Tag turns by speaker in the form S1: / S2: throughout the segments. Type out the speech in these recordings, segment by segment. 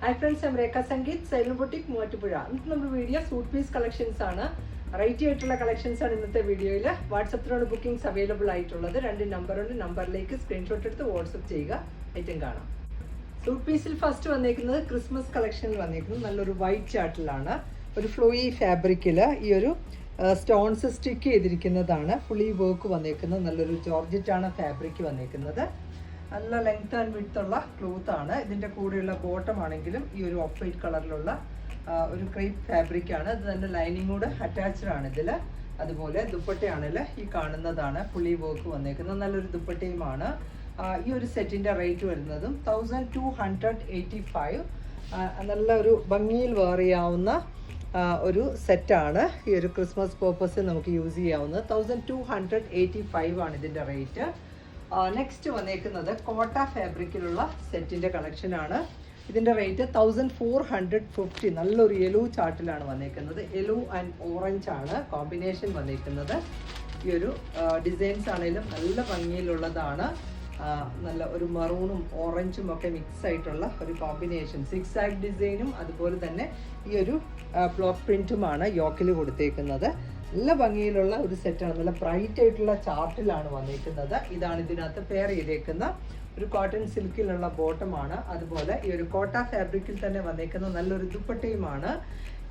S1: Hi friends ഞാൻ രേഖ സംഗീത് സൈലൻ boutique Muvattupuzha ഇന്നത്തെ നമ്മുടെ വീഡിയോ സൂട്ട് പീസ് കളക്ഷൻസ് ആണ്. റൈറ്റ് ആയിട്ടുള്ള കളക്ഷൻസ് ആണ് ഇന്നത്തെ വീഡിയോയിൽ വാട്സപ്പിലാണ് ബുക്കിംഗ്സ് അവൈലബിൾ ആയിട്ടുള്ളത്. രണ്ട് നമ്പറുണ്ട് നമ്പറിലേക്ക് സ്ക്രീൻഷോട്ട് എടുത്ത് വാട്സപ്പ് ചെയ്യുക. ഐറ്റം കാണാം. സൂട്ട് പീസിൽ ഫസ്റ്റ് വന്നേക്കുന്നത് ക്രിസ്മസ് കളക്ഷനിൽ വന്നേക്കുന്നത്. നല്ലൊരു വൈറ്റ് ചാർട്ടിലാണ് ഒരു ഫ്ലോയി ഫാബ്രിക്കിൽ ഈ ഒരു സ്റ്റോൺസ് സ്റ്റിക്ക് ചെയ്തിരിക്കുന്നതാണ്. ഫുള്ളി വർക്ക് വന്നേക്കുന്നത്. നല്ലൊരു ജോർജറ്റ് ആണ് ഫാബ്രിക് വന്നേക്കുന്നത്. നല്ല ലെങ്ത് ആൻഡ് ക്ലോത്ത് ആണ്. ഇതിന്റെ കൂടെയുള്ള ബോട്ടം ആണെങ്കിലും ഈ ഒരു ഓഫ് വൈറ്റ് കളറിലുള്ള ഒരു ക്രേപ്പ് ഫാബ്രിക് ആണ്. ഇത് തന്നെ ലൈനിങ് കൂടെ അറ്റാച്ച്ഡ് ആണ് ഇതിൽ അതുപോലെ ദുപ്പട്ടയാണെങ്കിൽ ഈ കാണുന്നതാണ്. പുളി വർക്ക് വന്നേക്കുന്നത്. നല്ലൊരു ദുപ്പട്ടയുമാണ് ഈ ഒരു സെറ്റിന്റെ റേറ്റ് വരുന്നതും thousand two hundred eighty five നല്ല ഒരു ഭംഗിയിൽ വേറിയാവുന്ന ഒരു സെറ്റാണ് ഈ ഒരു ക്രിസ്മസ് പേർപ്പസിൽ നമുക്ക് use ചെയ്യാവുന്നത്. Thousand two hundred eighty five ആണ് ഇതിന്റെ റേറ്റ് നെക്സ്റ്റ് വന്നേക്കുന്നത് കോട്ട ഫാബ്രിക്കിലുള്ള സെറ്റിന്റെ കളക്ഷനാണ് ഇതിന്റെ rate thousand four hundred fifty നല്ലൊരു യെലോ ചാർട്ടിലാണ് വന്നേക്കുന്നത്. യെലോ ആൻഡ് ഓറഞ്ച് ആണ് കോമ്പിനേഷൻ വന്നേക്കുന്നത്. ഈ ഒരു ഡിസൈൻസ് ആണെങ്കിലും നല്ല ഭംഗിയിലുള്ളതാണ്. നല്ല ഒരു മറൂണും ഓറഞ്ചും ഒക്കെ മിക്സ് ആയിട്ടുള്ള ഒരു കോമ്പിനേഷൻ സിക്സ് ആക്ട് ഡിസൈനും അതുപോലെ തന്നെ ഈ ഒരു ബ്ലോക്ക് പ്രിന്റുമാണ് യോക്കിൽ കൊടുത്തേക്കുന്നത്. നല്ല ഭംഗിയിലുള്ള ഒരു സെറ്റാണ് നല്ല ബ്രൈറ്റ് ആയിട്ടുള്ള ചാർട്ടിലാണ് വന്നിരിക്കുന്നത്. ഇതാണ് ഇതിനകത്ത് പെയർ ചെയ്തേക്കുന്ന ഒരു കോട്ടൺ സിൽക്കിലുള്ള ബോട്ടമാണ് അതുപോലെ ഈ ഒരു കോട്ട ഫാബ്രിക്കിൽ തന്നെ വന്നേക്കുന്ന നല്ലൊരു ദുപ്പട്ടയുമാണ്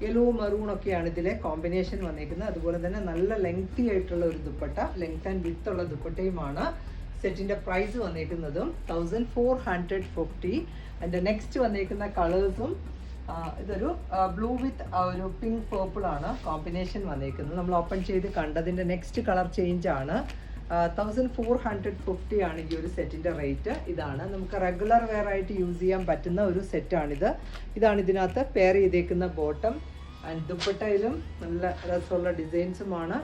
S1: യെല്ലോ മറൂൺ ഒക്കെയാണ് ഇതിലെ കോമ്പിനേഷൻ വന്നേക്കുന്നത് അതുപോലെ തന്നെ നല്ല ലെങ്തി ആയിട്ടുള്ള ഒരു ദുപ്പട്ട ലെങ്ത് ആൻഡ് വിത്ത് ഉള്ള ദുപ്പട്ടയുമാണ് സെറ്റിന്റെ പ്രൈസ് വന്നേക്കുന്നതും തൗസൻഡ് ഫോർ ഹൺഡ്രഡ് ഫിഫ്റ്റി അതിന്റെ നെക്സ്റ്റ് വന്നേക്കുന്ന കളേഴ്സും ഇതൊരു ബ്ലൂ വിത്ത് ഒരു പിങ്ക് പേർപ്പിൾ ആണ് കോമ്പിനേഷൻ വന്നിരിക്കുന്നത് നമ്മൾ ഓപ്പൺ ചെയ്ത് കണ്ടതിന്റെ നെക്സ്റ്റ് കളർ ചേഞ്ച് ആണ്. തൗസൻഡ് ഫോർ ഹൺഡ്രഡ് ഫിഫ്റ്റി ആണ് ഈ ഒരു സെറ്റിന്റെ റേറ്റ് ഇതാണ്. നമുക്ക് റെഗുലർ വെയർ ആയിട്ട് യൂസ് ചെയ്യാൻ പറ്റുന്ന ഒരു സെറ്റാണിത് ഇതാണ് ഇതിനകത്ത് പെയർ ചെയ്തേക്കുന്ന ബോട്ടം ആൻഡ് ദുപ്പട്ടയിലും നല്ല രസമുള്ള ഡിസൈൻസുമാണ്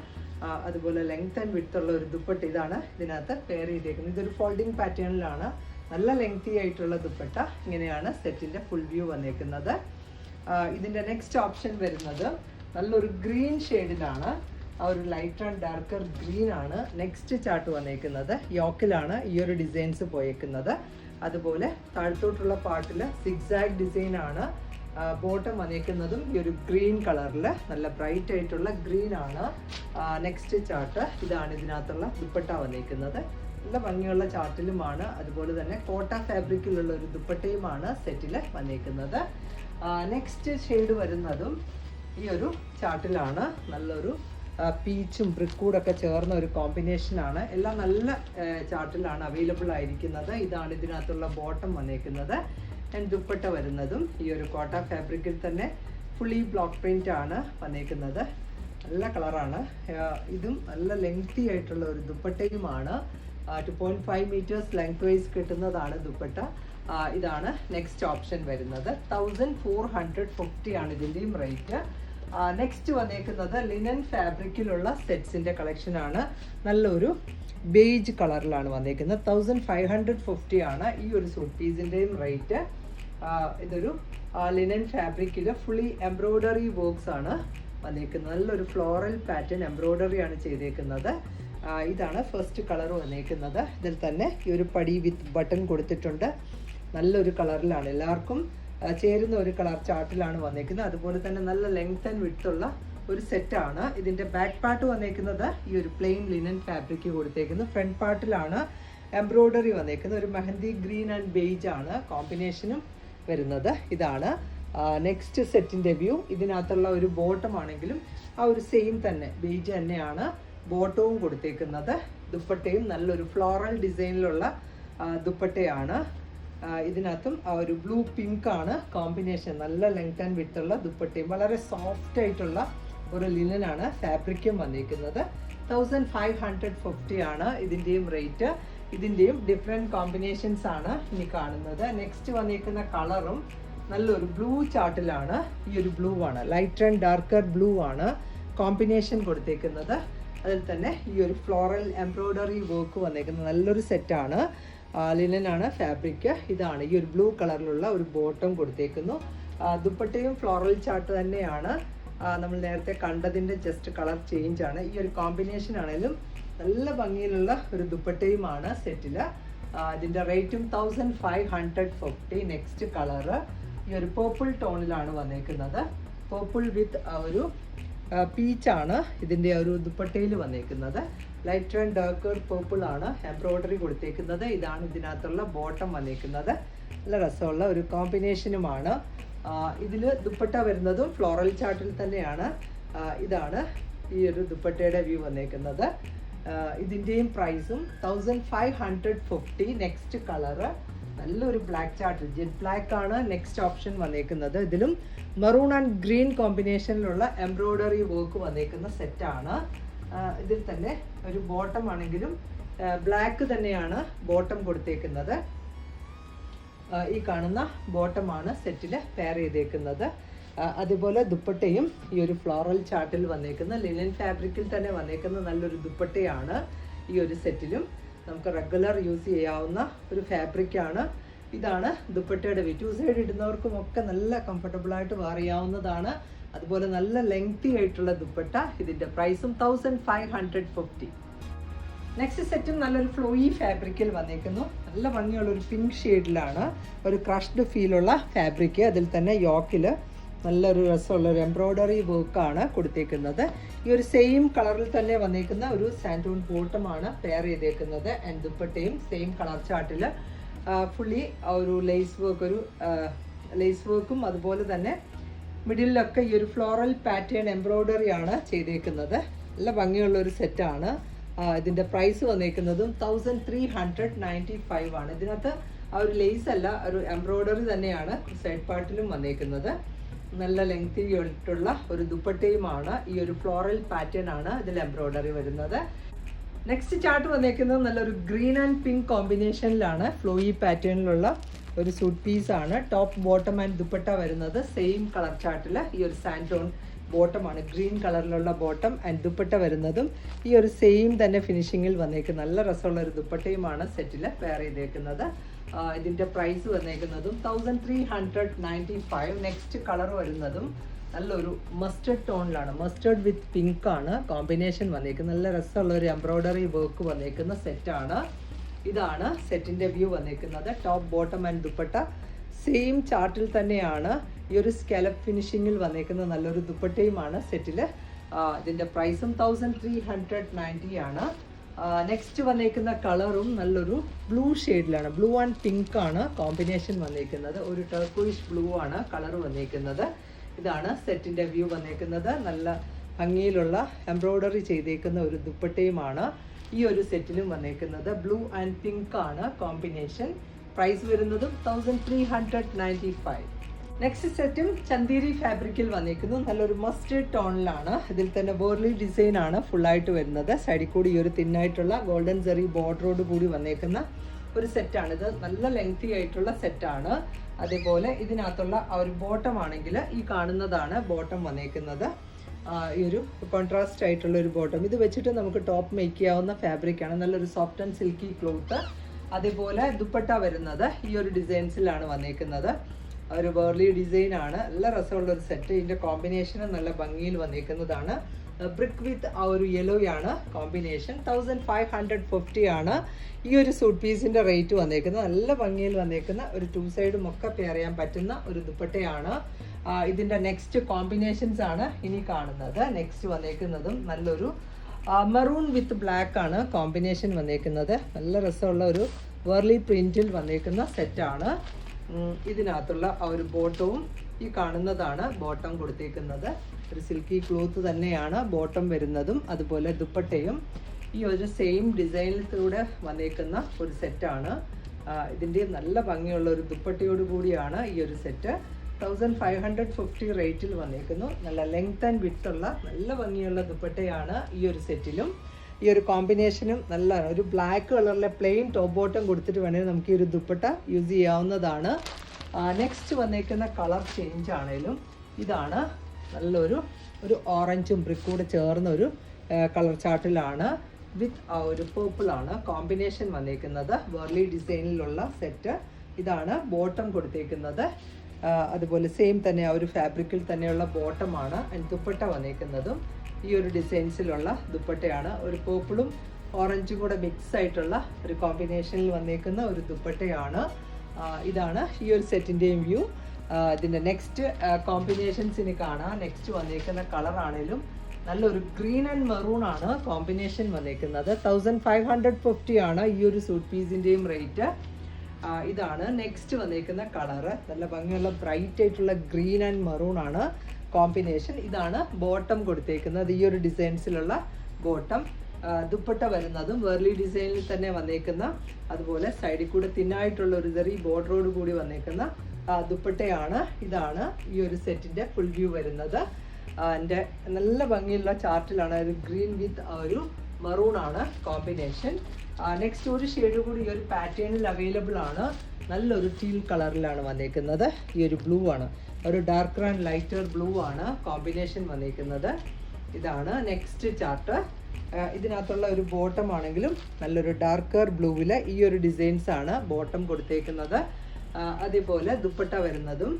S1: അതുപോലെ ലെങ്ത് ആൻഡ് വിഡ്ത്ത് ഉള്ള ഒരു ദുപ്പട്ട ഇതാണ് ഇതിനകത്ത് പെയർ ചെയ്തേക്കുന്നത്. ഇതൊരു ഫോൾഡിങ് പാറ്റേണിലാണ് നല്ല ലെങ്തി ആയിട്ടുള്ള ദുപ്പട്ട ഇങ്ങനെയാണ് സെറ്റിന്റെ ഫുൾ വ്യൂ വന്നേക്കുന്നത്. ഇതിന്റെ നെക്സ്റ്റ് ഓപ്ഷൻ വരുന്നത് നല്ലൊരു ഗ്രീൻ ഷെയ്ഡിലാണ് ആ ഒരു ലൈറ്റ് ആൻഡ് ഡാർക്കർ ഗ്രീൻ ആണ് നെക്സ്റ്റ് ചാർട്ട് വന്നേക്കുന്നത്. യോക്കിലാണ് ഈ ഒരു ഡിസൈൻസ് പോയേക്കുന്നത്. അതുപോലെ താഴത്തോട്ടുള്ള പാട്ടിൽ സിക്സാഗ് ഡിസൈൻ ആണ്. ബോട്ടം വന്നേക്കുന്നതും ഈ ഒരു ഗ്രീൻ കളറിൽ നല്ല ബ്രൈറ്റ് ആയിട്ടുള്ള ഗ്രീൻ ആണ്. നെക്സ്റ്റ് ചാർട്ട് ഇതാണ് ഇതിനകത്തുള്ള ദുപ്പട്ട വന്നേക്കുന്നത്. നല്ല ഭംഗിയുള്ള ചാർട്ടിലുമാണ് അതുപോലെ തന്നെ കോട്ട ഫാബ്രിക്കിലുള്ള ഒരു ദുപ്പട്ടയുമാണ് സെറ്റിൽ വന്നേക്കുന്നത്. നെക്സ്റ്റ് ഷെയ്ഡ് വരുന്നതും ഈ ഒരു ചാർട്ടിലാണ് നല്ലൊരു പീച്ചും ബ്രിക്കൂടൊക്കെ ചേർന്ന ഒരു കോമ്പിനേഷനാണ് എല്ലാം നല്ല ചാർട്ടിലാണ് അവൈലബിൾ ആയിരിക്കുന്നത്. ഇതാണ് ഇതിനകത്തുള്ള ബോട്ടം വന്നേക്കുന്നത്. ആൻഡ് ദുപ്പട്ട വരുന്നതും ഈ ഒരു കോട്ട ഫാബ്രിക്കിൽ തന്നെ ഫുള്ളി ബ്ലോക്ക് പ്രിന്റ് ആണ് വന്നേക്കുന്നത്. നല്ല കളറാണ് ഇതും നല്ല ലെങ്തി ആയിട്ടുള്ള ഒരു ദുപ്പട്ടയുമാണ്. Two point five metres length wise കിട്ടുന്നതാണ് ദുപ്പട്ട. ഇതാണ് നെക്സ്റ്റ് ഓപ്ഷൻ വരുന്നത്. തൗസൻഡ് ഫോർ ഹൺഡ്രഡ് ഫിഫ്റ്റി ആണ് ഇതിന്റെയും റേറ്റ് നെക്സ്റ്റ് വന്നേക്കുന്നത് ലിനൻ ഫാബ്രിക്കിലുള്ള സെറ്റ്സിന്റെ കളക്ഷനാണ് നല്ലൊരു ബേജ് കളറിലാണ് വന്നേക്കുന്നത്. തൗസൻഡ് ഫൈവ് ഹൺഡ്രഡ് ഫിഫ്റ്റി ആണ് ഈ ഒരു സൂട്ട് പീസിന്റെയും റേറ്റ് ഇതൊരു ലിനൻ ഫാബ്രിക്കിൽ ഫുള്ളി എംബ്രോയ്ഡറി വർക്ക്സ് ആണ് വന്നേക്കുന്നത്. നല്ലൊരു ഫ്ലോറൽ പാറ്റേൺ എംബ്രോയ്ഡറി ആണ് ചെയ്തേക്കുന്നത്. ഇതാണ് ഫസ്റ്റ് കളർ വന്നേക്കുന്നത്. ഇതിൽ തന്നെ ഈ ഒരു പടി വിത്ത് ബട്ടൺ കൊടുത്തിട്ടുണ്ട്. നല്ലൊരു കളറിലാണ് എല്ലാവർക്കും ചേരുന്ന ഒരു കളർ ചാർട്ടിലാണ് വന്നേക്കുന്നത്. അതുപോലെ തന്നെ നല്ല ലെങ്ത് ആൻഡ് വിട്ടുള്ള ഒരു സെറ്റാണ് ഇതിന്റെ ബാക്ക് പാർട്ട് വന്നേക്കുന്നത് ഈ ഒരു പ്ലെയിൻ ലിനൻ ഫാബ്രിക് കൊടുത്തേക്കുന്നത് ഫ്രണ്ട് പാർട്ടിലാണ് എംബ്രോയ്ഡറി വന്നേക്കുന്നത്. ഒരു മെഹന്തി ഗ്രീൻ ആൻഡ് ബെയ്ജ് ആണ് കോമ്പിനേഷനും വരുന്നത്. ഇതാണ് നെക്സ്റ്റ് സെറ്റിന്റെ വ്യൂ ഇതിനകത്തുള്ള ഒരു ബോട്ടം ആണെങ്കിലും ആ ഒരു സെയിം തന്നെ. ബെയ്ജ് തന്നെയാണ്. ബോട്ടവും കൊടുത്തേക്കുന്നത്. ദുപ്പട്ടയും നല്ലൊരു ഫ്ലോറൽ ഡിസൈനിലുള്ള ദുപ്പട്ടയാണ്. ഇതിനകത്തും ആ ഒരു ബ്ലൂ പിങ്ക് ആണ്. കോമ്പിനേഷൻ നല്ല ലെങ്ത് ആൻഡ് വിത്ത് ഉള്ള ദുപ്പട്ടയും. വളരെ സോഫ്റ്റ് ആയിട്ടുള്ള ഒരു ലിനനാണ് ഫാബ്രിക്കും വന്നിരിക്കുന്നത്. തൗസൻഡ് ഫൈവ് ഹൺഡ്രഡ് ഫിഫ്റ്റി ആണ് ഇതിന്റെയും റേറ്റ് ഇതിന്റെയും ഡിഫറെന്റ് കോമ്പിനേഷൻസ് ആണ് ഇനി കാണുന്നത്. നെക്സ്റ്റ് വന്നിരിക്കുന്ന കളറും നല്ലൊരു ബ്ലൂ ചാർട്ടിലാണ് ഈ ഒരു ബ്ലൂ ആണ്. ലൈറ്റ് ആൻഡ് ഡാർക്കർ ബ്ലൂ ആണ്. കോമ്പിനേഷൻ കൊടുത്തേക്കുന്നത്. അതിൽ തന്നെ ഈ ഒരു ഫ്ലോറൽ എംബ്രോയ്ഡറി വർക്ക് വന്നേക്കുന്നത്. നല്ലൊരു സെറ്റാണ് ലിനൻ ആണ് ഫാബ്രിക് ഇതാണ്. ഈ ഒരു ബ്ലൂ കളറിലുള്ള ഒരു ബോട്ടം കൊടുത്തേക്കുന്നു. ദുപ്പട്ടയും ഫ്ലോറൽ ചാർട്ട് തന്നെയാണ്. നമ്മൾ നേരത്തെ കണ്ടതിന്റെ ജസ്റ്റ് കളർ ചേഞ്ച് ആണ്. ഈ ഒരു കോമ്പിനേഷൻ ആണെങ്കിലും നല്ല ഭംഗിയിലുള്ള ഒരു ദുപ്പട്ടയുമാണ് സെറ്റിൽ ഇതിന്റെ റേറ്റും thousand five hundred fifty next colour ഈ ഒരു പേർപ്പിൾ ടോണിലാണ് വന്നേക്കുന്നത്. പേർപ്പിൾ വിത്ത് ഒരു പീച്ചാണ് ഇതിന്റെ ഒരു ദുപ്പട്ടയിൽ വന്നേക്കുന്നത്. ലൈറ്റ് ആൻഡ് ഡാർക്ക് പേർപ്പിൾ ആണ് എംബ്രോയ്ഡറി കൊടുത്തേക്കുന്നത്. ഇതാണ് ഇതിനകത്തുള്ള ബോട്ടം വന്നേക്കുന്നത്. നല്ല രസമുള്ള ഒരു കോമ്പിനേഷനുമാണ് ഇതിൽ ദുപ്പട്ട വരുന്നതും ഫ്ലോറൽ ചാർട്ടിൽ തന്നെയാണ്. ഇതാണ് ഈ ഒരു ദുപ്പട്ടയുടെ വ്യൂ വന്നേക്കുന്നത്. ഇതിന്റെയും പ്രൈസും thousand five hundred fifty next colour നല്ലൊരു ബ്ലാക്ക് ചാർട്ട് ജെറ്റ് ബ്ലാക്ക് ആണ് നെക്സ്റ്റ് ഓപ്ഷൻ വന്നേക്കുന്നത്. ഇതിലും മെറൂൺ ആൻഡ് ഗ്രീൻ കോമ്പിനേഷനിലുള്ള എംബ്രോയ്ഡറി വർക്ക് വന്നേക്കുന്ന സെറ്റാണ് ഇതിൽ തന്നെ ഒരു ബോട്ടം ആണെങ്കിലും ബ്ലാക്ക് തന്നെയാണ് ബോട്ടം കൊടുത്തേക്കുന്നത്. ഈ കാണുന്ന ബോട്ടമാണ് സെറ്റിൽ പെയർ ചെയ്തേക്കുന്നത്. അതുപോലെ ദുപ്പട്ടയും ഈ ഒരു ഫ്ലോറൽ ചാർട്ടിൽ വന്നേക്കുന്ന ലിനൻ ഫാബ്രിക്കിൽ തന്നെ വന്നേക്കുന്ന നല്ലൊരു ദുപ്പട്ടയാണ് ഈ ഒരു സെറ്റിലും നമുക്ക് റെഗുലർ യൂസ് ചെയ്യാവുന്ന ഒരു ഫാബ്രിക്കാണ് ഇതാണ് ദുപ്പട്ടയുടെ ടു സൈഡ് ഇടുന്നവർക്കും ഒക്കെ നല്ല കംഫർട്ടബിൾ ആയിട്ട് wear ചെയ്യാവുന്നതാണ് അതുപോലെ നല്ല ലെങ്തി ആയിട്ടുള്ള ദുപ്പട്ട ഇതിന്റെ പ്രൈസും thousand five hundred fifty next സെറ്റും നല്ലൊരു ഫ്ലോയി ഫാബ്രിക്കിൽ വന്നേക്കുന്നു. നല്ല ഭംഗിയുള്ള ഒരു പിങ്ക് ഷെയ്ഡിലാണ് ഒരു ക്രഷ്ഡ് ഫീലുള്ള ഫാബ്രിക് അതിൽ തന്നെ യോക്കിൽ നല്ലൊരു രസമുള്ള ഒരു എംബ്രോയ്ഡറി വർക്കാണ് കൊടുത്തേക്കുന്നത്. ഈ ഒരു സെയിം കളറിൽ തന്നെ വന്നേക്കുന്ന ഒരു സാന്റൂൺ ബോട്ടമാണ് പെയർ ചെയ്തേക്കുന്നത്. ആൻഡ് ദുപ്പട്ടയും സെയിം കളർ ചാർട്ടിൽ ഫുള്ളി ഒരു ലേസ് വർക്ക് ഒരു ലേസ് വർക്കും അതുപോലെ തന്നെ മിഡിലൊക്കെ ഈ ഒരു ഫ്ലോറൽ പാറ്റേൺ എംബ്രോയ്ഡറി ആണ് ചെയ്തേക്കുന്നത്. നല്ല ഭംഗിയുള്ള ഒരു സെറ്റാണ് ഇതിന്റെ price വന്നേക്കുന്നതും thousand three hundred ninety five ആണ്. ഇതിനകത്ത് ആ ഒരു ലേസ് അല്ല ഒരു എംബ്രോയ്ഡറി തന്നെയാണ് സൈഡ് പാർട്ടിലും വന്നേക്കുന്നത്. നല്ല ലെങ്തി ആയിട്ടുള്ള ഒരു ദുപ്പട്ടയുമാണ്. ഈ ഒരു ഫ്ലോറൽ പാറ്റേൺ ആണ് ഇതിൽ എംബ്രോയിഡറി വരുന്നത്. നെക്സ്റ്റ് ചാർട്ട് വന്നേക്കുന്നത് നല്ലൊരു ഗ്രീൻ ആൻഡ് പിങ്ക് കോമ്പിനേഷനിലാണ് ഫ്ലോയി പാറ്റേണിലുള്ള ഒരു സൂട്ട് പീസ് ആണ്. ടോപ്പ് ബോട്ടം ആൻഡ് ദുപ്പട്ട വരുന്നത് സെയിം കളർ ചാർട്ടിൽ ഈ ഒരു സാൻഡോൺ ബോട്ടമാണ് ഗ്രീൻ കളറിലുള്ള ബോട്ടം ആൻഡ് ദുപ്പട്ട വരുന്നതും ഈ ഒരു സെയിം തന്നെ ഫിനിഷിങ്ങിൽ വന്നേക്കുന്ന നല്ല രസമുള്ള ഒരു ദുപ്പട്ടയുമാണ് സെറ്റിൽ പെയർ ചെയ്തേക്കുന്നത്. ആ, ഇതിന്റെ price വന്നേക്കുന്നതും thousand three hundred ninety five next colour വരുന്നതും നല്ലൊരു മസ്റ്റേഡ് ടോണിലാണ് മസ്റ്റേഡ് വിത്ത് പിങ്ക് ആണ്. കോമ്പിനേഷൻ വന്നേക്കുന്നത്. നല്ല രസമുള്ള ഒരു എംബ്രോയ്ഡറി വർക്ക് വന്നേക്കുന്ന സെറ്റാണ് ഇതാണ് സെറ്റിന്റെ വ്യൂ വന്നേക്കുന്നത്. Top bottom and dupatta. Same ചാർട്ടിൽ തന്നെയാണ് ഈ ഒരു സ്കെലപ്പ് ഫിനിഷിങ്ങിൽ വന്നേക്കുന്ന നല്ലൊരു ദുപ്പട്ടയുമാണ് സെറ്റിൽ ഇതിന്റെ പ്രൈസും തൗസൻഡ് ത്രീ ഹൺഡ്രഡ് നയന്റി ആണ്. നെക്സ്റ്റ് വന്നേക്കുന്ന കളറും നല്ലൊരു ബ്ലൂ ഷെയ്ഡിലാണ് ബ്ലൂ ആൻഡ് പിങ്ക് ആണ് കോമ്പിനേഷൻ വന്നേക്കുന്നത്. ഒരു ടർക്കോയിഷ് ബ്ലൂ ആണ് കളർ വന്നേക്കുന്നത്. ഇതാണ് സെറ്റിന്റെ വ്യൂ വന്നേക്കുന്നത്. നല്ല ഭംഗിയിലുള്ള എംബ്രോയ്ഡറി ചെയ്തേക്കുന്ന ഒരു ദുപ്പട്ടയുമാണ് ഈ ഒരു സെറ്റിലും വന്നേക്കുന്നത്. ബ്ലൂ ആൻഡ് പിങ്ക് ആണ് കോമ്പിനേഷൻ പ്രൈസ് വരുന്നതും thousand three hundred ninety five next സെറ്റും ചന്ദീരി ഫാബ്രിക്കിൽ വന്നിരിക്കുന്നു നല്ലൊരു മസ്റ്റേഡ് ടോണിലാണ് ഇതിൽ തന്നെ ബോർലി ഡിസൈൻ ആണ് ഫുള്ളായിട്ട് വരുന്നത്. സൈഡിൽ കൂടി ഈ ഒരു തിന്നായിട്ടുള്ള ഗോൾഡൻ സെറി ബോർഡറോട് കൂടി വന്നേക്കുന്ന ഒരു സെറ്റാണ് ഇത് നല്ല ലെങ്തി ആയിട്ടുള്ള സെറ്റാണ് അതേപോലെ ഇതിനകത്തുള്ള ആ ഒരു ബോട്ടം ആണെങ്കിൽ ഈ കാണുന്നതാണ് ബോട്ടം വന്നേക്കുന്നത്. ഈ ഒരു കോൺട്രാസ്റ്റ് ആയിട്ടുള്ള ഒരു ബോട്ടം ഇത് വെച്ചിട്ട് നമുക്ക് ടോപ്പ് മേക്ക് ചെയ്യാവുന്ന ഫാബ്രിക് ആണ്. നല്ലൊരു സോഫ്റ്റ് ആൻഡ് സിൽക്കി ക്ലോത്ത് അതേപോലെ ദുപ്പട്ട വരുന്നത് ഈ ഒരു ഡിസൈൻസിലാണ് വന്നേക്കുന്നത്. ഒരു വേർലി ഡിസൈൻ ആണ്. നല്ല രസമുള്ള ഒരു സെറ്റ് ഇതിന്റെ കോമ്പിനേഷനും നല്ല ഭംഗിയിൽ വന്നിരിക്കുന്നതാണ്. ബ്രിക്ക് വിത്ത് ആ ഒരു യെല്ലോ ആണ്. Combination thousand five hundred fifty ആണ്. ഈ ഒരു സൂട്ട് പീസിന്റെ റേറ്റ് വന്നേക്കുന്നത് നല്ല ഭംഗിയിൽ വന്നേക്കുന്ന ഒരു ടു സൈഡും ഒക്കെ പെയർ ചെയ്യാൻ പറ്റുന്ന ഒരു ദുപ്പട്ടയാണ്. ഇതിന്റെ നെക്സ്റ്റ് കോമ്പിനേഷൻസ് ആണ് ഇനി കാണുന്നത്. നെക്സ്റ്റ് വന്നേക്കുന്നതും നല്ലൊരു മെറൂൺ വിത്ത് ബ്ലാക്ക് ആണ് കോമ്പിനേഷൻ വന്നേക്കുന്നത് നല്ല രസമുള്ള ഒരു വേർലി പ്രിന്റിൽ വന്നേക്കുന്ന സെറ്റാണ് ഇതിനകത്തുള്ള ആ ഒരു ബോട്ടവും ഈ കാണുന്നതാണ് ബോട്ടം കൊടുത്തേക്കുന്നത്. ഒരു സിൽക്കി ക്ലോത്ത് തന്നെയാണ് ബോട്ടം വരുന്നതും അതുപോലെ ദുപ്പട്ടയും. ഈ ഒരു സെയിം ഡിസൈനിലൂടെ വന്നേക്കുന്ന ഒരു സെറ്റാണ്. ഇതിന്റെ നല്ല ഭംഗിയുള്ള ഒരു ദുപ്പട്ടയോട് കൂടിയാണ് ഈ ഒരു set. Thousand five hundred fifty റേറ്റിൽ വന്നേക്കുന്നു. നല്ല ലെങ്ത് ആൻഡ് വിട്ടുള്ള നല്ല ഭംഗിയുള്ള ദുപ്പട്ടയാണ് ഈ ഒരു സെറ്റിലും. ഈ ഒരു കോമ്പിനേഷനും നല്ല ഒരു ബ്ലാക്ക് കളറിലെ പ്ലെയിൻ ടോപ്പ് ബോട്ടം കൊടുത്തിട്ട് വേണമെങ്കിൽ നമുക്ക് ഈ ഒരു ദുപ്പട്ട യൂസ് ചെയ്യാവുന്നതാണ്. നെക്സ്റ്റ് വന്നേക്കുന്ന കളർ ചേഞ്ച് ആണേലും ഇതാണ്. നല്ലൊരു ഒരു ഓറഞ്ചും ബ്രിക്കൂടെ ചേർന്ന ഒരു കളർ ചാർട്ടിലാണ് വിത്ത് ആ ഒരു പേർപ്പിളാണ് കോമ്പിനേഷൻ വന്നേക്കുന്നത്. വേർലി ഡിസൈനിലുള്ള സെറ്റ് ഇതാണ് ബോട്ടം കൊടുത്തേക്കുന്നത്. അതുപോലെ സെയിം തന്നെ ആ ഒരു ഫാബ്രിക്കിൽ തന്നെയുള്ള ബോട്ടമാണ് ദുപ്പട്ട വന്നേക്കുന്നതും. ഈ ഒരു ഡിസൈൻസിലുള്ള ദുപ്പട്ടയാണ്. ഒരു പേർപ്പിളും ഓറഞ്ചും കൂടെ മിക്സ് ആയിട്ടുള്ള ഒരു കോമ്പിനേഷനിൽ വന്നേക്കുന്ന ഒരു ദുപ്പട്ടയാണ്. ഇതാണ് ഈ ഒരു സെറ്റിന്റെയും വ്യൂ ഇതിന്റെ നെക്സ്റ്റ് കോമ്പിനേഷൻസിന് കാണാം. നെക്സ്റ്റ് വന്നേക്കുന്ന കളർ ആണെങ്കിലും നല്ലൊരു ഗ്രീൻ ആൻഡ് മെറൂൺ ആണ് കോമ്പിനേഷൻ വന്നേക്കുന്നത്. തൗസൻഡ് ഫൈവ് ഹൺഡ്രഡ് ഫിഫ്റ്റി ആണ് ഈ ഒരു സൂട്ട് പീസിന്റെയും റേറ്റ് ഇതാണ് നെക്സ്റ്റ് വന്നേക്കുന്ന കളറ് നല്ല ഭംഗിയുള്ള ബ്രൈറ്റ് ആയിട്ടുള്ള ഗ്രീൻ ആൻഡ് മെറൂൺ ആണ്. കോമ്പിനേഷൻ ഇതാണ് ബോട്ടം കൊടുത്തേക്കുന്നത്. ഈ ഒരു ഡിസൈൻസിലുള്ള ബോട്ടം. ദുപ്പട്ട വരുന്നതും വേർലി ഡിസൈനിൽ തന്നെ വന്നേക്കുന്ന അതുപോലെ സൈഡിൽ കൂടെ തിന്നായിട്ടുള്ള ഒരു ചെറിയ ബോർഡറോട് കൂടി വന്നേക്കുന്ന ദുപ്പട്ടയാണ്. ഇതാണ് ഈ ഒരു സെറ്റിന്റെ ഫുൾ വ്യൂ വരുന്നത്. എന്റെ നല്ല ഭംഗിയുള്ള ചാർട്ടിലാണ്. ഒരു ഗ്രീൻ വിത്ത് ഒരു മറൂൺ ആണ് കോമ്പിനേഷൻ. നെക്സ്റ്റ് ഒരു ഷെയ്ഡ് കൂടി ഈ ഒരു പാറ്റേണിൽ അവൈലബിൾ ആണ്. നല്ലൊരു ടീൽ കളറിലാണ് വന്നേക്കുന്നത്. ഈ ഒരു ബ്ലൂ ആണ്. ഒരു ഡാർക്കർ ആൻഡ് ലൈറ്റർ ബ്ലൂ ആണ് കോമ്പിനേഷൻ വന്നിരിക്കുന്നത്. ഇതാണ് നെക്സ്റ്റ് ചാർട്ട് ഇതിനകത്തുള്ള ഒരു ബോട്ടം ആണെങ്കിലും നല്ലൊരു ഡാർക്കർ ബ്ലൂവിൽ ഈ ഒരു ഡിസൈൻസ് ആണ് ബോട്ടം കൊടുത്തേക്കുന്നത്. അതേപോലെ ദുപ്പട്ട വരുന്നതും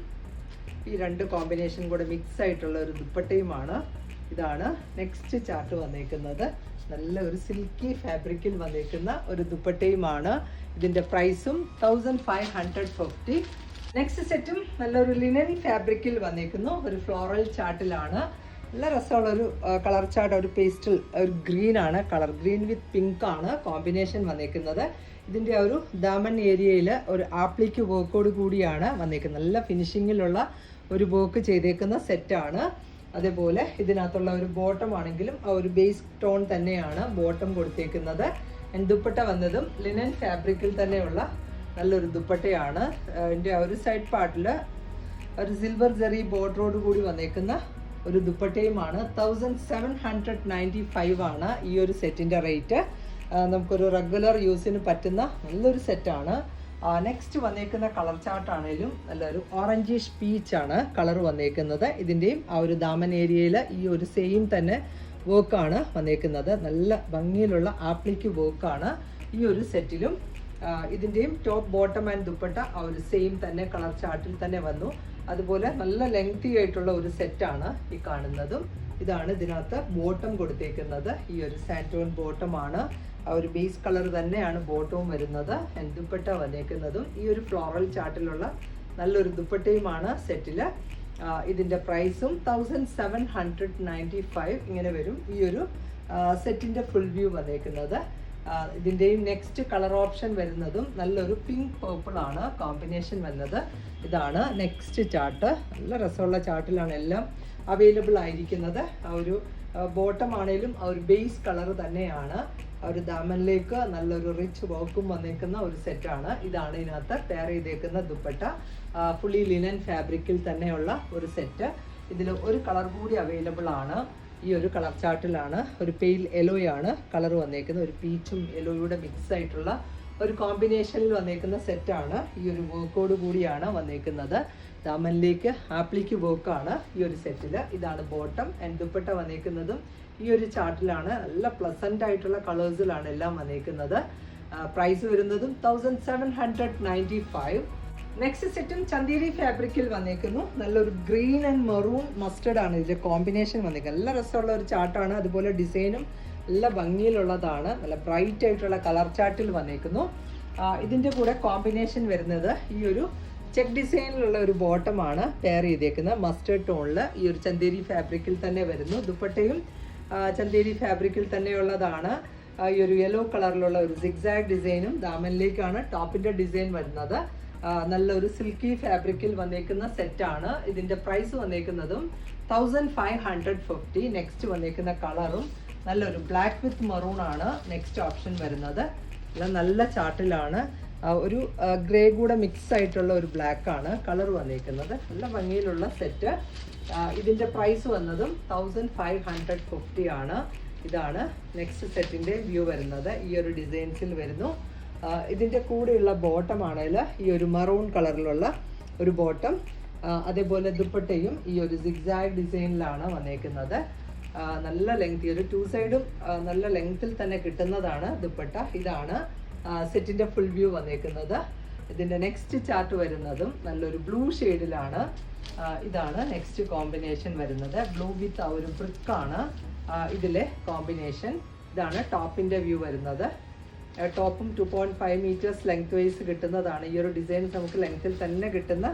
S1: ഈ രണ്ട് കോമ്പിനേഷൻ കൂടെ മിക്സ് ആയിട്ടുള്ള ഒരു ദുപ്പട്ടയുമാണ് ഇതാണ് നെക്സ്റ്റ് ചാർട്ട് വന്നേക്കുന്നത് നല്ല ഒരു സിൽക്കി ഫാബ്രിക്കിൽ വന്നേക്കുന്ന ഒരു ദുപ്പട്ടയുമാണ് ഇതിന്റെ പ്രൈസും thousand five hundred fifty next സെറ്റും നല്ലൊരു ലിനൻ ഫാബ്രിക്കിൽ വന്നേക്കുന്നു. ഒരു ഫ്ലോറൽ ചാർട്ടിലാണ് നല്ല രസമുള്ള ഒരു കളർ ചാർട്ട് ഒരു പേസ്റ്റൽ ഒരു ഗ്രീൻ ആണ്. കളർ ഗ്രീൻ വിത്ത് പിങ്ക് ആണ് കോമ്പിനേഷൻ വന്നേക്കുന്നത്. ഇതിന്റെ ഒരു ദാമൻ ഏരിയയിൽ ഒരു ആപ്ലിക്ക് വർക്കോട് കൂടിയാണ് വന്നേക്കുന്നത്. നല്ല ഫിനിഷിങ്ങിലുള്ള ഒരു വർക്ക് ചെയ്തേക്കുന്ന സെറ്റാണ് അതേപോലെ ഇതിനകത്തുള്ള ഒരു ബോട്ടം ആണെങ്കിലും ആ ഒരു ബേസ് ടോൺ തന്നെയാണ് ബോട്ടം കൊടുത്തേക്കുന്നത്. ദുപ്പട്ട വന്നതും ലിനൻ ഫാബ്രിക്കിൽ തന്നെയുള്ള നല്ലൊരു ദുപ്പട്ടയാണ്. അതിന്റെ ഒരു സൈഡ് പാർട്ടിൽ ഒരു സിൽവർ ജെറി ബോർഡറോട് കൂടി വന്നേക്കുന്ന ഒരു ദുപ്പട്ടയുമാണ്. Thousand seven hundred ninety five ആണ് ഈ ഒരു സെറ്റിന്റെ റേറ്റ് നമുക്കൊരു റെഗുലർ യൂസിന് പറ്റുന്ന നല്ലൊരു സെറ്റാണ് നെക്സ്റ്റ് വന്നേക്കുന്ന കളർ ചാർട്ടാണേലും നല്ലൊരു ഓറഞ്ചിഷ് പീച്ചാണ് കളർ വന്നേക്കുന്നത്. ഇതിന്റെയും ആ ഒരു ദാമൻ ഏരിയയിൽ ഈ ഒരു സെയിം തന്നെ വർക്കാണ് വന്നേക്കുന്നത്. നല്ല ഭംഗിയിലുള്ള ആപ്ലിക്ക് വർക്കാണ് ഈ ഒരു സെറ്റിലും ഇതിന്റെയും ടോപ്പ് ബോട്ടം ആൻഡ് ദുപ്പട്ട ആ ഒരു സെയിം തന്നെ കളർ ചാർട്ടിൽ തന്നെ വന്നു. അതുപോലെ നല്ല ലെങ്തി ആയിട്ടുള്ള ഒരു സെറ്റാണ് ഈ കാണുന്നതും. ഇതാണ് ഇതിനകത്ത് ബോട്ടം കൊടുത്തേക്കുന്നത്. ഈ ഒരു സാന്റോൺ ബോട്ടമാണ് ആ ഒരു ബേസ് കളർ തന്നെയാണ് ബോട്ടവും വരുന്നത്. ദുപ്പട്ട വന്നേക്കുന്നതും ഈ ഒരു ഫ്ലോറൽ ചാർട്ടിലുള്ള നല്ലൊരു ദുപ്പട്ടയുമാണ് സെറ്റിൽ ഇതിന്റെ പ്രൈസും thousand seven hundred ninety five ഇങ്ങനെ വരും. ഈ ഒരു സെറ്റിന്റെ ഫുൾ വ്യൂ വന്നേക്കുന്നത്. ഇതിന്റെയും നെക്സ്റ്റ് കളർ ഓപ്ഷൻ വരുന്നതും നല്ലൊരു പിങ്ക് പേർപ്പിൾ ആണ് കോമ്പിനേഷൻ വന്നത്. ഇതാണ് നെക്സ്റ്റ് ചാർട്ട് നല്ല രസമുള്ള ചാർട്ടിലാണ് എല്ലാം അവൈലബിൾ ആയിരിക്കുന്നത്. ആ ഒരു ബോട്ടം ആണെങ്കിലും ആ ഒരു ബേസ് കളർ തന്നെയാണ്. ആ ഒരു ദാമനിലേക്ക് നല്ലൊരു റിച്ച് വർക്കും വന്നേക്കുന്ന ഒരു സെറ്റാണ് ഇതാണ് ഇതിനകത്ത് പെയർ ചെയ്തേക്കുന്ന ദുപ്പട്ട. ഫുള്ളി ലിനൻ ഫാബ്രിക്കിൽ തന്നെയുള്ള ഒരു സെറ്റ് ഇതിൽ ഒരു കളർ കൂടി അവൈലബിൾ ആണ്. ഈ ഒരു കളർ ചാർട്ടിലാണ്. ഒരു പെയിൽ യെലോയാണ് കളർ വന്നേക്കുന്നത്. ഒരു പീച്ചും യെലോയുടെ മിക്സ് ആയിട്ടുള്ള ഒരു കോമ്പിനേഷനിൽ വന്നേക്കുന്ന സെറ്റാണ് ഈ ഒരു വർക്കോട് കൂടിയാണ് വന്നേക്കുന്നത്. ദാമനിലേക്ക് ആപ്ലിക്ക് വർക്കാണ് ഈ ഒരു സെറ്റിൽ ഇതാണ് ബോട്ടം ആൻഡ് ദുപ്പട്ട വന്നേക്കുന്നതും ഈ ഒരു ചാർട്ടിലാണ്. നല്ല പ്ലസന്റ് ആയിട്ടുള്ള കളേഴ്സിലാണ് എല്ലാം വന്നേക്കുന്നത്. പ്രൈസ് വരുന്നതും thousand seven hundred ninety five next സെറ്റും ചന്തേരി ഫാബ്രിക്കിൽ വന്നേക്കുന്നു. നല്ലൊരു ഗ്രീൻ ആൻഡ് മെറൂൺ മസ്റ്റർഡ് ആണ് ഇതിന്റെ കോമ്പിനേഷൻ വന്നേക്കുന്നത്. നല്ല രസമുള്ള ഒരു ചാർട്ടാണ് അതുപോലെ ഡിസൈനും നല്ല ഭംഗിയിലുള്ളതാണ്. നല്ല ബ്രൈറ്റ് ആയിട്ടുള്ള കളർ ചാർട്ടിൽ വന്നേക്കുന്നു. ഇതിന്റെ കൂടെ കോമ്പിനേഷൻ വരുന്നത് ഈ ഒരു ചെക്ക് ഡിസൈനിലുള്ള ഒരു ബോട്ടമാണ് പെയർ ചെയ്തേക്കുന്നത്. മസ്റ്റേർഡ് ടോണിൽ ഈ ഒരു ചന്തേരി ഫാബ്രിക്കിൽ തന്നെ വരുന്നു. ദുപ്പട്ടയും ചന്തേരി ഫാബ്രിക്കിൽ തന്നെയുള്ളതാണ് ഈ ഒരു യെല്ലോ കളറിലുള്ള ഒരു സിഗ്സാഗ് ഡിസൈനും ദാമനിലേക്കാണ് ടോപ്പിന്റെ ഡിസൈൻ വരുന്നത്. നല്ലൊരു സിൽക്കി ഫാബ്രിക്കിൽ വന്നേക്കുന്ന സെറ്റാണ്. ഇതിന്റെ price വന്നേക്കുന്നതും thousand five hundred fifty. Next വന്നേക്കുന്ന കളറും നല്ലൊരു ബ്ലാക്ക് വിത്ത് മറൂൺ ആണ് നെക്സ്റ്റ് ഓപ്ഷൻ വരുന്നത്. അല്ല നല്ല ചാർട്ടിലാണ്. ഒരു ഗ്രേ കൂടെ മിക്സ് ആയിട്ടുള്ള ഒരു ബ്ലാക്ക് ആണ് കളർ വന്നേക്കുന്നത്. നല്ല ഭംഗിയിലുള്ള സെറ്റ്. ഇതിന്റെ പ്രൈസ് വന്നതും തൗസൻഡ് ഫൈവ് ഹൺഡ്രഡ് ഫിഫ്റ്റി ആണ്. ഇതാണ് നെക്സ്റ്റ് സെറ്റിന്റെ വ്യൂ വരുന്നത്. ഈ ഒരു ഡിസൈൻസിൽ വരുന്നു. ആ, ഇതിന്റെ കൂടെയുള്ള ബോട്ടം ആണെങ്കിൽ ഈ ഒരു മറൂൺ കളറിലുള്ള ഒരു ബോട്ടം അതേപോലെ ദുപ്പട്ടയും ഈ ഒരു സിഗ്സാഗ് ഡിസൈനിലാണ് വന്നേക്കുന്നത്. നല്ല ലെങ്ത് ഒരു ടു സൈഡും നല്ല ലെങ്ത്തിൽ തന്നെ കിട്ടുന്നതാണ് ദുപ്പട്ട. ഇതാണ് സെറ്റിന്റെ ഫുൾ വ്യൂ വന്നേക്കുന്നത്. ഇതിന്റെ നെക്സ്റ്റ് ചാർട്ട് വരുന്നതും നല്ലൊരു ബ്ലൂ ഷെയ്ഡിലാണ് ഇതാണ് നെക്സ്റ്റ് കോമ്പിനേഷൻ വരുന്നത്. ബ്ലൂ വിത്ത് ആ ഒരു ബ്രിക്കാണ് ഇതിലെ കോമ്പിനേഷൻ ഇതാണ് ടോപ്പിന്റെ വ്യൂ വരുന്നത്. ടോപ്പും two point five metres length wise കിട്ടുന്നതാണ്. ഈ ഒരു ഡിസൈൻ നമുക്ക് ലെങ്ത്തിൽ തന്നെ കിട്ടുന്ന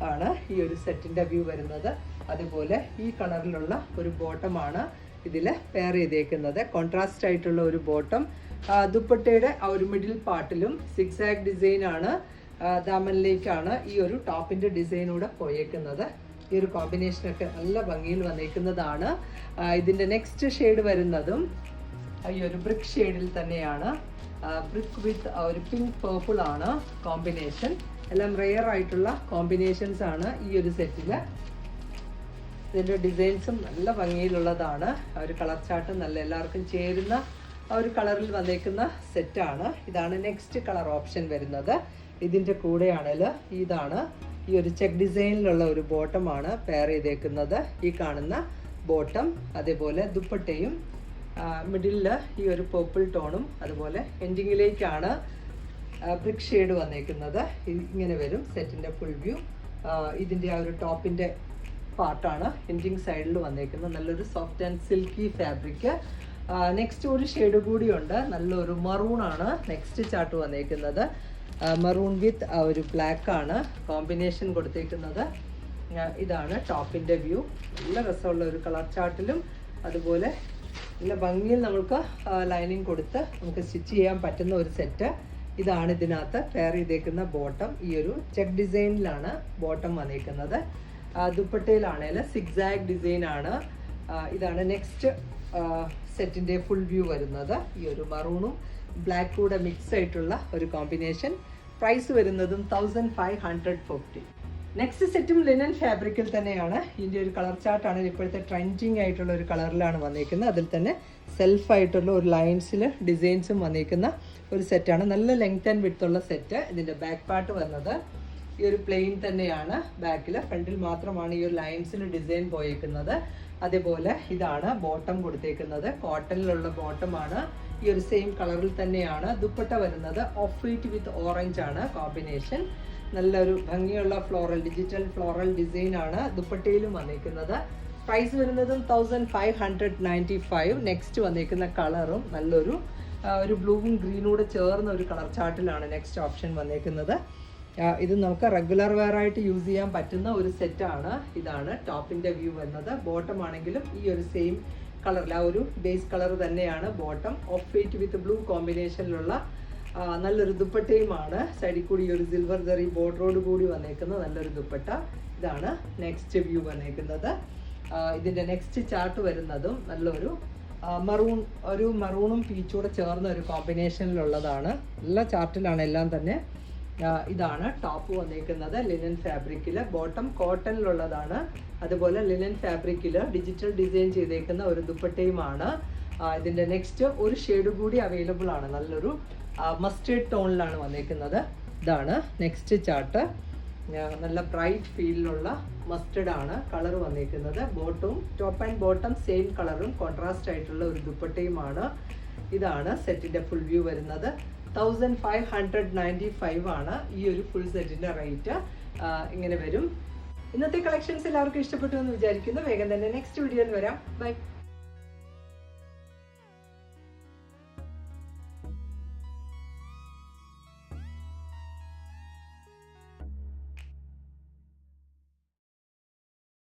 S1: ആണ് ഈ ഒരു സെറ്റിന്റെ വ്യൂ വരുന്നത്. അതുപോലെ ഈ കളറിലുള്ള ഒരു ബോട്ടമാണ് ഇതിൽ പെയർ ചെയ്തേക്കുന്നത്. കോൺട്രാസ്റ്റ് ആയിട്ടുള്ള ഒരു ബോട്ടം ദുപ്പട്ടയുടെ ആ ഒരു മിഡിൽ പാർട്ടിലും സിക്സ് ആണ് ആ, ദാമനിലേക്കാണ് ഈ ഒരു ടോപ്പിന്റെ ഡിസൈനൂടെ പോയേക്കുന്നത്. ഈ ഒരു കോമ്പിനേഷനൊക്കെ നല്ല ഭംഗിയിൽ വന്നേക്കുന്നതാണ്. ഇതിന്റെ നെക്സ്റ്റ് ഷെയ്ഡ് വരുന്നതും ഈ ഒരു ബ്രിക്ക് ഷെയ്ഡിൽ തന്നെയാണ്. ബ്രിക്ക് വിത്ത് ഒരു പിങ്ക് പേർപ്പിൾ ആണ് കോമ്പിനേഷൻ എല്ലാം റെയർ ആയിട്ടുള്ള കോമ്പിനേഷൻസ് ആണ് ഈ ഒരു സെറ്റിൽ ഇതിന്റെ ഡിസൈൻസും നല്ല ഭംഗിയിലുള്ളതാണ്. ഒരു കളർ ചാർട്ട് നല്ല എല്ലാവർക്കും ചേരുന്ന ആ ഒരു കളറിൽ വന്നേക്കുന്ന സെറ്റാണ് ഇതാണ് നെക്സ്റ്റ് കളർ ഓപ്ഷൻ വരുന്നത്. ഇതിന്റെ കൂടെയാണെങ്കിൽ ഇതാണ് ഈ ഒരു ചെക്ക് ഡിസൈനിലുള്ള ഒരു ബോട്ടമാണ് പെയർ ചെയ്തേക്കുന്നത്. ഈ കാണുന്ന ബോട്ടം അതേപോലെ ദുപ്പട്ടയും മിഡിലിൽ ഈ ഒരു പേർപ്പിൾ ടോണും അതുപോലെ എൻഡിങ്ങിലേക്കാണ് ബ്രിക് ഷെയ്ഡ് വന്നേക്കുന്നത്. ഇങ്ങനെ വരും സെറ്റിന്റെ ഫുൾ വ്യൂ ഇതിന്റെ ആ ഒരു ടോപ്പിന്റെ പാർട്ടാണ് എൻഡിങ് സൈഡിൽ വന്നേക്കുന്നത്. നല്ലൊരു soft and silky fabric next ഒരു ഷെയ്ഡ് കൂടിയുണ്ട് നല്ലൊരു മറൂൺ ആണ് നെക്സ്റ്റ് ചാർട്ട് വന്നേക്കുന്നത്. മറൂൺ വിത്ത് ആ ഒരു ബ്ലാക്ക് ആണ് കോമ്പിനേഷൻ കൊടുത്തേക്കുന്നത്. ഇതാണ് ടോപ്പിന്റെ വ്യൂ നല്ല രസമുള്ള ഒരു കളർ ചാർട്ടിലും അതുപോലെ നല്ല ഭംഗിയിൽ നമുക്ക് ലൈനിങ് കൊടുത്ത് നമുക്ക് സ്റ്റിച്ച് ചെയ്യാൻ പറ്റുന്ന ഒരു സെറ്റ് ഇതാണ് ഇതിനകത്ത് പെയർ ചെയ്തേക്കുന്ന ബോട്ടം ഈ ഒരു ചെക്ക് ഡിസൈനിലാണ് ബോട്ടം വന്നേക്കുന്നത്. ദുപ്പട്ടയിലാണേൽ സിക്സാഗ് ഡിസൈൻ ആണ് ഇതാണ് നെക്സ്റ്റ് സെറ്റിന്റെ ഫുൾ വ്യൂ വരുന്നത്. ഈ ഒരു മറൂണും ബ്ലാക്ക് കൂടെ മിക്സ് ആയിട്ടുള്ള ഒരു കോമ്പിനേഷൻ പ്രൈസ് വരുന്നതും thousand five hundred fifty next സെറ്റും ലിനൻ ഫാബ്രിക്കിൽ തന്നെയാണ്. ഇതിന്റെ ഒരു കളർ ചാർട്ടാണ് ഇപ്പോഴത്തെ ട്രെൻഡിങ് ആയിട്ടുള്ള ഒരു കളറിലാണ് വന്നിരിക്കുന്നത്. അതിൽ തന്നെ സെൽഫ് ആയിട്ടുള്ള ഒരു ലൈൻസിൽ ഡിസൈൻസും വന്നിരിക്കുന്ന ഒരു സെറ്റാണ് നല്ല ലെങ്ത് ആൻഡ് വിഡ്ത്ത് ഉള്ള സെറ്റ് ഇതിന്റെ ബാക്ക് പാർട്ട് വന്നത്. ഈ ഒരു പ്ലെയിൻ തന്നെയാണ് ബാക്കിൽ ഫ്രണ്ടിൽ മാത്രമാണ് ഈ ഒരു ലൈൻസിൽ ഡിസൈൻ പോയേക്കുന്നത്. അതേപോലെ ഇതാണ് ബോട്ടം കൊടുത്തേക്കുന്നത്. കോട്ടണിലുള്ള ബോട്ടമാണ് ഈ ഒരു സെയിം കളറിൽ തന്നെയാണ്. ദുപ്പട്ട വരുന്നത്. ഓഫ് വൈറ്റ് വിത്ത് ഓറഞ്ച് ആണ് കോമ്പിനേഷൻ നല്ലൊരു ഭംഗിയുള്ള ഫ്ലോറൽ ഡിജിറ്റൽ ഫ്ലോറൽ ഡിസൈൻ ആണ് ദുപ്പട്ടയിലും വന്നിരിക്കുന്നത്. പ്രൈസ് വരുന്നതും thousand five hundred ninety five next വന്നേക്കുന്ന കളറും നല്ലൊരു ഒരു ബ്ലൂവും ഗ്രീനും കൂടെ ചേർന്ന ഒരു കളർ ചാർട്ടിലാണ് നെക്സ്റ്റ് ഓപ്ഷൻ വന്നിരിക്കുന്നത്. ഇത് നമുക്ക് റെഗുലർ വെയർ ആയിട്ട് യൂസ് ചെയ്യാൻ പറ്റുന്ന ഒരു സെറ്റാണ് ഇതാണ് ടോപ്പിന്റെ വ്യൂ വരുന്നത്. ബോട്ടം ആണെങ്കിലും ഈ ഒരു സെയിം കളറിൽ ആ ഒരു ബേസ് കളർ തന്നെയാണ് bottom off white with blue കോമ്പിനേഷനിലുള്ള നല്ലൊരു ദുപ്പട്ടയുമാണ്. സൈഡിൽ കൂടി ഒരു സിൽവർ ജറി ബോർഡറോട് കൂടി വന്നേക്കുന്ന നല്ലൊരു ദുപ്പട്ട. ഇതാണ് നെക്സ്റ്റ് വ്യൂ വന്നേക്കുന്നത്. ഇതിന്റെ നെക്സ്റ്റ് ചാർട്ട് വരുന്നതും നല്ലൊരു മറൂൺ ഒരു മറൂണും പീച്ചൂടെ ചേർന്ന ഒരു കോമ്പിനേഷനിലുള്ളതാണ് നല്ല ചാർട്ടിലാണ് എല്ലാം തന്നെ. ഇതാണ് ടോപ്പ് വന്നേക്കുന്നത് ലിനൻ ഫാബ്രിക്കിൽ ബോട്ടം കോട്ടണിലുള്ളതാണ് അതുപോലെ ലിനൻ ഫാബ്രിക്കിൽ ഡിജിറ്റൽ ഡിസൈൻ ചെയ്തേക്കുന്ന ഒരു ദുപ്പട്ടയുമാണ്. ഇതിന്റെ നെക്സ്റ്റ് ഒരു ഷെയ്ഡ് കൂടി അവൈലബിൾ ആണ്. നല്ലൊരു മസ്റ്റേർഡ് ടോണിലാണ് വന്നിരിക്കുന്നത് ഇതാണ് നെക്സ്റ്റ് ചാർട്ട് നല്ല ബ്രൈറ്റ് ഫീലിലുള്ള മസ്റ്റേഡ് ആണ് കളർ വന്നിരിക്കുന്നത് ബോട്ടും ടോപ്പ് ആൻഡ് ബോട്ടം സെയിം കളറും കോൺട്രാസ്റ്റ് ആയിട്ടുള്ള ഒരു ദുപ്പട്ടയുമാണ് ഇതാണ് സെറ്റിന്റെ ഫുൾ വ്യൂ വരുന്നത്. Thousand five hundred ninety five ആണ് ഈ ഒരു ഫുൾ സെറ്റിന്റെ റേറ്റ് ഇങ്ങനെ വരും. ഇന്നത്തെ കളക്ഷൻസ് എല്ലാവർക്കും ഇഷ്ടപ്പെട്ടു എന്ന് വിചാരിക്കുന്നു. വേഗം തന്നെ നെക്സ്റ്റ് വീഡിയോയിൽ വരാം. ബൈ